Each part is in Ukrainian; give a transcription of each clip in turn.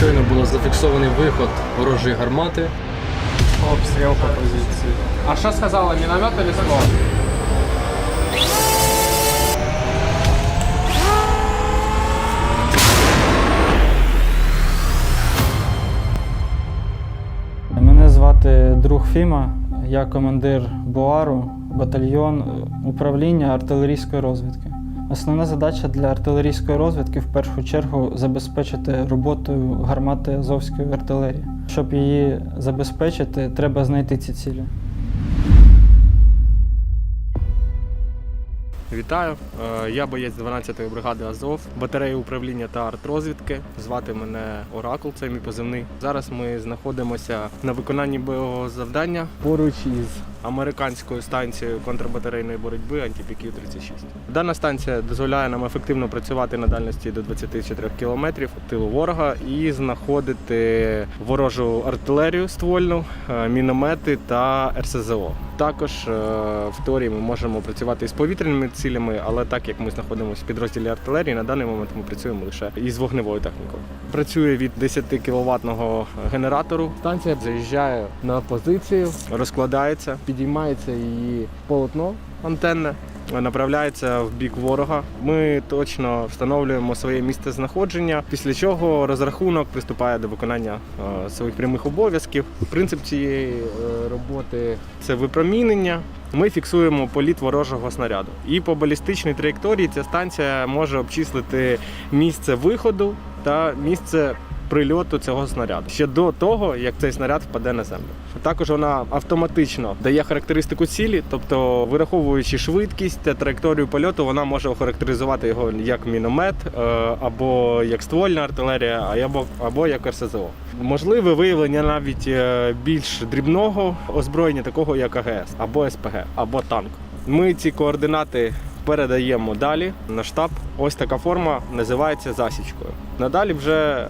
Щойно було зафіксований виход ворожої гармати. Обстріл по позиції. А що сказала, міномет или ствол? Мене звати друг Фіма, я командир Буару, батальйон управління артилерійської розвідки. Основна задача для артилерійської розвідки в першу чергу забезпечити роботою гармати Азовської артилерії. Щоб її забезпечити, треба знайти ці цілі. Вітаю, Е, я боєць 12-ї бригади Азов, батареї управління та артрозвідки. Звати мене Оракул, це мій позивний. Зараз ми знаходимося на виконанні бойового завдання поруч із американською станцією контрбатарейної боротьби антипіків 36. Дана станція дозволяє нам ефективно працювати на дальності до 24 кілометрів тилу ворога і знаходити ворожу артилерію ствольну, е, міномети та РСЗО. Також е, в теорії ми можемо працювати із повітряними цілями, але так як ми знаходимося в підрозділі артилерії, на даний момент ми працюємо лише із вогневою технікою. Працює від 10 кіловатного генератору. Станція заїжджає на позицію, розкладається, підіймається її полотно антенне. Направляється в бік ворога. Ми точно встановлюємо своє місце знаходження, після чого розрахунок приступає до виконання е, своїх прямих обов'язків. Принцип цієї е, роботи це випромінення. Ми фіксуємо політ ворожого снаряду. І по балістичній траєкторії ця станція може обчислити місце виходу та місце прильоту цього снаряду ще до того, як цей снаряд впаде на землю. Також вона автоматично дає характеристику цілі, тобто вираховуючи швидкість та траєкторію польоту, вона може охарактеризувати його як міномет, е, або як ствольна артилерія, або, або як РСЗО. Можливе виявлення навіть е, більш дрібного озброєння, такого як АГС, або СПГ, або танк. Ми ці координати передаємо далі на штаб. Ось така форма називається засічкою. Надалі вже е,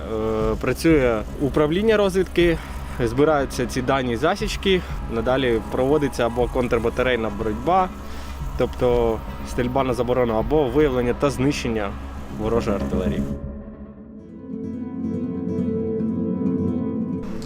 працює управління розвідки. Збираються ці дані засічки, надалі проводиться або контрбатарейна боротьба, тобто стрільба на заборону, або виявлення та знищення ворожої артилерії.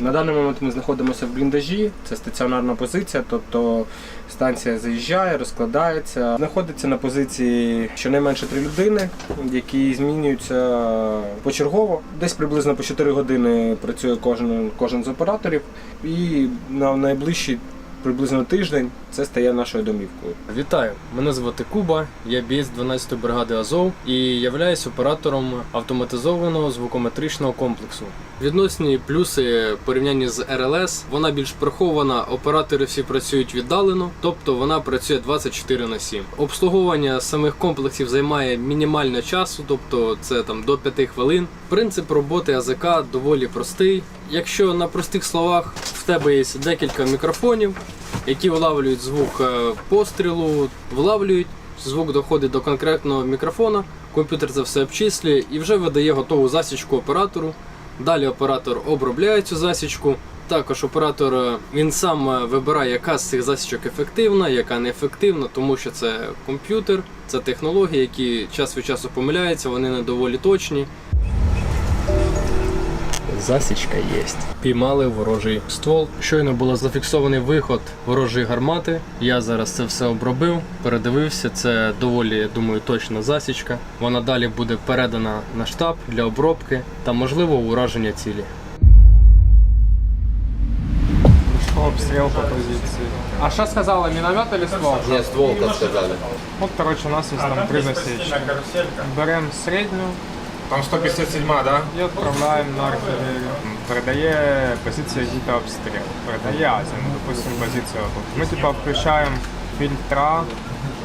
На даний момент ми знаходимося в бліндажі, це стаціонарна позиція, тобто станція заїжджає, розкладається. Знаходиться на позиції щонайменше три людини, які змінюються почергово. Десь приблизно по 4 години працює кожен, кожен з операторів, і на найближчий приблизно тиждень це стає нашою домівкою. Вітаю! Мене звати Куба, я бієць 12-ї бригади Азов і являюсь оператором автоматизованого звукометричного комплексу. Відносні плюси порівнянні з РЛС, вона більш прихована, оператори всі працюють віддалено, тобто вона працює 24 на 7. Обслуговування самих комплексів займає мінімально часу, тобто це там до 5 хвилин. Принцип роботи АЗК доволі простий. Якщо на простих словах в тебе є декілька мікрофонів, які вилавлюють звук е, пострілу, вилавлюють, звук доходить до конкретного мікрофона, комп'ютер це все обчислює і вже видає готову засічку оператору. Далі оператор обробляє цю засічку. Також оператор е, він сам е, вибирає, яка з цих засічок ефективна, яка не ефективна, тому що це комп'ютер, це технології, які час від часу помиляються, вони не доволі точні. Засічка є. Піймали ворожий ствол. Щойно було зафіксований виход ворожої гармати. Я зараз це все обробив, передивився. Це доволі, я думаю, точна засічка. Вона далі буде передана на штаб для обробки та можливо ураження цілі. Обстріл по позиції. А що сказала, міномет или ствол? Мне ствол, как сказали. От, коротше, у нас є там три засічки. Беремо середню Там 157, да? і відправляємо на артилерію. Передає позиція діта обстріл. Передає Азія, ну, допустимо, позиція тут. Ми типа включаємо фільтра,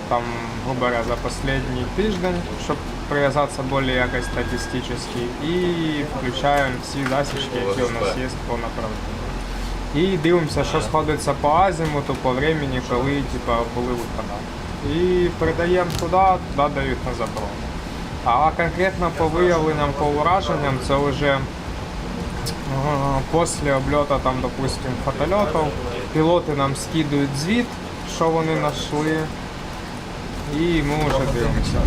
там, грубо говоря, за последний тиждень, щоб прив'язатися більш якось статистично. І включаємо всі засічки, які у нас є по направленню. І дивимося, що сходиться по азімуту, по времени, коли типа, були випадання. І передаємо туди, туди дають на заборону. А конкретно по виявленням, по ураженням, це вже е, після обльоту, там, допустим, фотольотів, пілоти нам скидують звіт, що вони знайшли, і ми вже дивимося.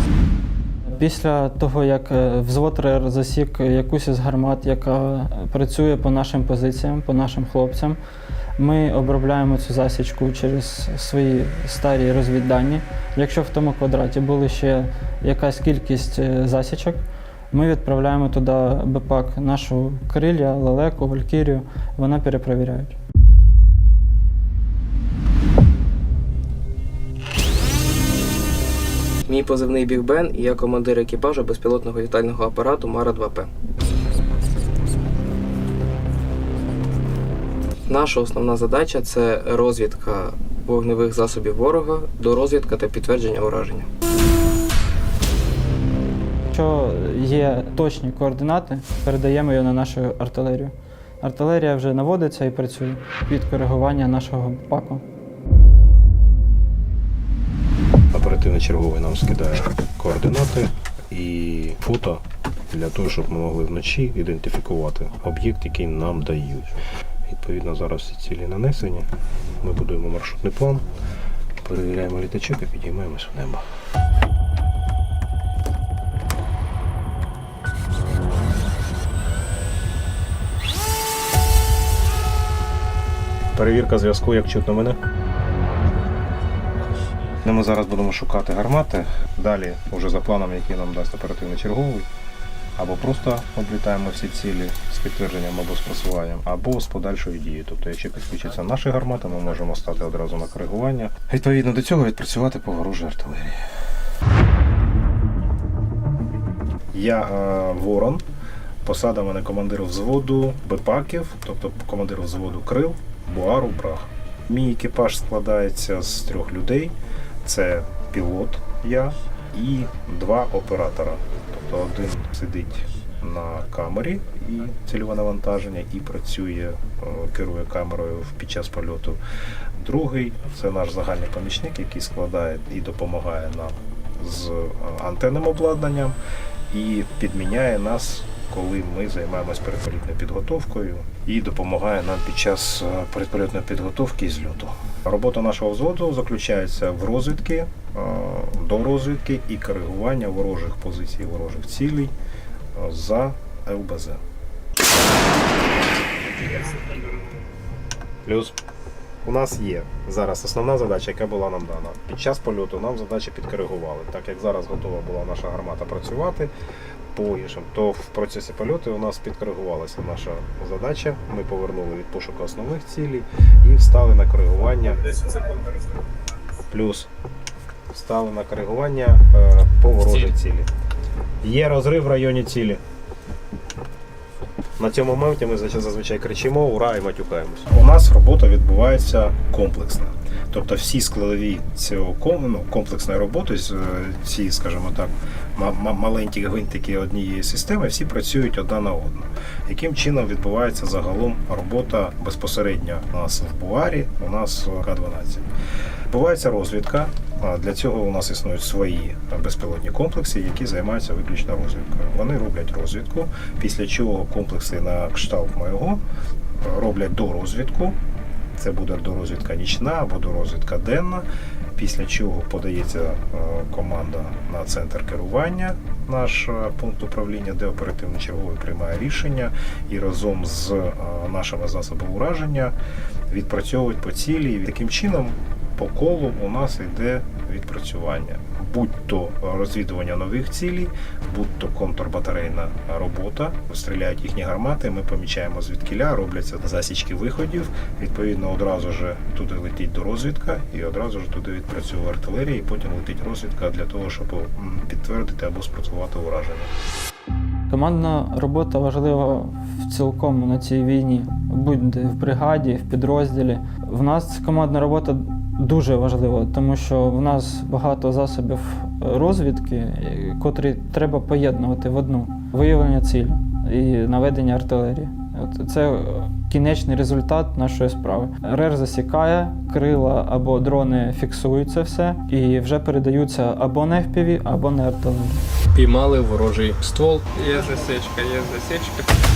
Після того, як е, взвод РЕР засік якусь із гармат, яка працює по нашим позиціям, по нашим хлопцям, ми обробляємо цю засічку через свої старі розвіддані. Якщо в тому квадраті були ще якась кількість е, засічок, ми відправляємо туди БПАК нашу крилля, лелеку, валькірію, вона перепровіряють. Мій позивний Біг Бен і я командир екіпажу безпілотного літального апарату Мара 2П. Наша основна задача це розвідка вогневих засобів ворога, дорозвідка та підтвердження ураження. Якщо є точні координати, передаємо її на нашу артилерію. Артилерія вже наводиться і працює під коригування нашого паку. Оперативний черговий нам скидає координати і фото для того, щоб ми могли вночі ідентифікувати об'єкт, який нам дають. Відповідно, зараз всі цілі нанесені. Ми будуємо маршрутний план, перевіряємо літачок і підіймаємось в небо. Перевірка зв'язку, як чутно мене. Ну, Ми зараз будемо шукати гармати. Далі, вже за планом, який нам дасть оперативний черговий, або просто облітаємо всі цілі з підтвердженням або з просуванням, або з подальшою дією. Тобто, якщо підключаться наші гармати, ми можемо стати одразу на коригування. Відповідно до цього відпрацювати по ворожій артилерії. Я е, Ворон. Посада мене командир взводу Бепаків, тобто командир взводу Крил, Буару, Брах. Мій екіпаж складається з трьох людей. Це пілот, я і два оператора. Тобто один сидить на камері і цільове навантаження і працює, е, керує камерою під час польоту. Другий це наш загальний помічник, який складає і допомагає нам з е, антенним обладнанням і підміняє нас, коли ми займаємось передполітною підготовкою і допомагає нам під час е, передпольотної підготовки і зльоту. Робота нашого взводу заключається в розвідки, е, до розвідки і коригування ворожих позицій, ворожих цілей е, за ЛБЗ. Плюс у нас є зараз основна задача, яка була нам дана. Під час польоту нам задачі підкоригували. Так як зараз готова була наша гармата працювати по то в процесі польоту у нас підкоригувалася наша задача. Ми повернули від пошуку основних цілей і встали на коригування. Плюс встали на коригування е, по ворожій цілі. Є розрив в районі цілі. На цьому моменті ми зазвичай- зазвичай кричимо ура і матюкаємось. У нас робота відбувається комплексна. Тобто всі складові цього ну, комплексної роботи, з- ці, скажімо так, ма- ма- маленькі гвинтики однієї системи, всі працюють одна на одну. Яким чином відбувається загалом робота безпосередньо у нас в Буарі, у нас в К-12? Відбувається розвідка. Для цього у нас існують свої безпілотні комплекси, які займаються виключно розвідкою. Вони роблять розвідку, після чого комплекси на кшталт моєго роблять дорозвідку. Це буде дорозвідка нічна або дорозвідка денна. Після чого подається е, команда на центр керування, наш е, пункт управління, де оперативний черговий приймає рішення і разом з е, нашими засобами ураження відпрацьовують по цілі. Таким чином по колу у нас йде відпрацювання. Будь-то розвідування нових цілей, будь-то контрбатарейна робота, стріляють їхні гармати, ми помічаємо звідкіля, робляться засічки виходів. Відповідно, одразу ж туди летить до розвідка, і одразу ж туди відпрацьовує артилерія, і потім летить розвідка для того, щоб підтвердити або спростувати ураження. Командна робота важлива в цілкому на цій війні, будь-де в бригаді, в підрозділі. В нас командна робота дуже важлива, тому що в нас багато засобів розвідки, е, котрі треба поєднувати в одну виявлення цілі і наведення артилерії. От це е, кінечний результат нашої справи. РЕР засікає, крила або дрони фіксують це все і вже передаються або на FPV, або на артилерію. Піймали ворожий ствол. Є засічка, є засічка.